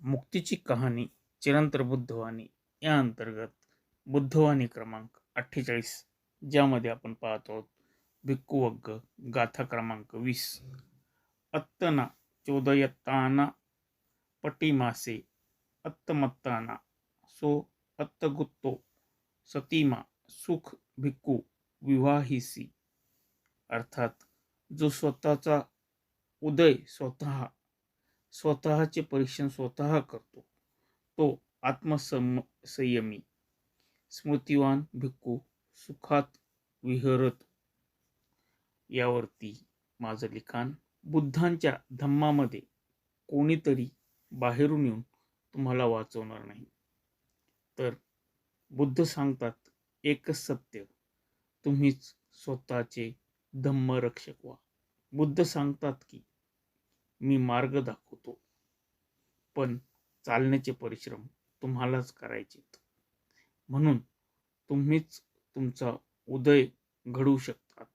मुक्तीची कहाणी चिरंतर बुद्धवाणी या अंतर्गत बुद्धवाणी क्रमांक अठ्ठेचाळीस ज्यामध्ये आपण पाहत आहोत भिक्खू वग्ग गाथा क्रमांक वीस. अत्तना चोदयत्ताना पटिमासे अत्तमत्ताना सो अत्तगुत्तो सतीमा सुख भिक्खू विवाहिसी. अर्थात जो स्वतःचा उदय स्वतः स्वतःचे परीक्षण स्वतः करतो. तो आत्मसम संयमी स्मृतिवान भिक्खू सुखात विहरत. यावरती माझं लिखाण बुद्धांच्या धम्मामध्ये कोणीतरी बाहेरून येऊन तुम्हाला वाचवणार नाही. तर बुद्ध सांगतात एकच सत्य तुम्हीच स्वतःचे धम्मरक्षक व्हा. बुद्ध सांगतात की मी मार्ग दाखवतो. पण चालण्याचे परिश्रम तुम्हालाच करायचे म्हणून तुम्हीच तुमचा उदय घडवू शकतात.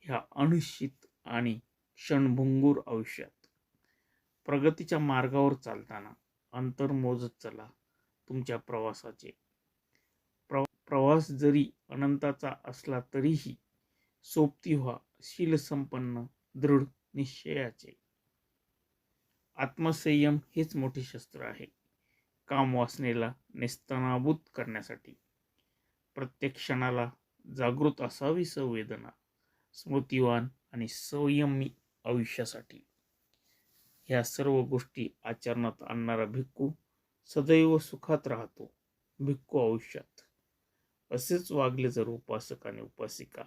ह्या अनिश्चित आणि क्षणभंगूर आयुष्यात. प्रगतीच्या मार्गावर चालताना अंतर मोजत चला तुमच्या प्रवासाचे. प्र प्रवास जरी अनंताचा असला तरीही सोबती व्हा शीलसंपन्न दृढ निश्चयाचे. आत्मसंयम हेच मोठे शस्त्र आहे. काम वासनेला नेस्तनाभूत करण्यासाठी. प्रत्येक क्षणाला जागृत असावी संवेदना स्मृतिवान आणि संयमी आयुष्यासाठी. ह्या सर्व गोष्टी आचरणात आणणारा भिक्खू सदैव सुखात राहतो भिक्खू आयुष्यात. असेच वागले जर उपासक आणि उपासिका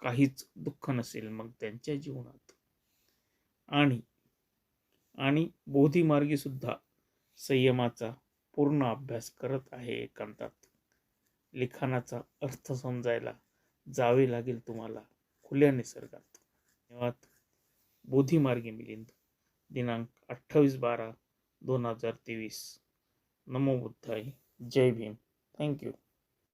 काहीच दुःख नसेल मग त्यांच्या जीवनात. आणि आणि बोधीमार्गीसुद्धा संयमाचा पूर्ण अभ्यास करत आहे एकांतात. लिखाणाचा अर्थ समजायला जावे लागेल तुम्हाला खुल्या निसर्गात. धन्यवाद. बोधिमार्गी मिलिंद. दिनांक अठ्ठावीस बारा दोन हजार तेवीस. नमो बुद्धाय. जय भीम. थँक्यू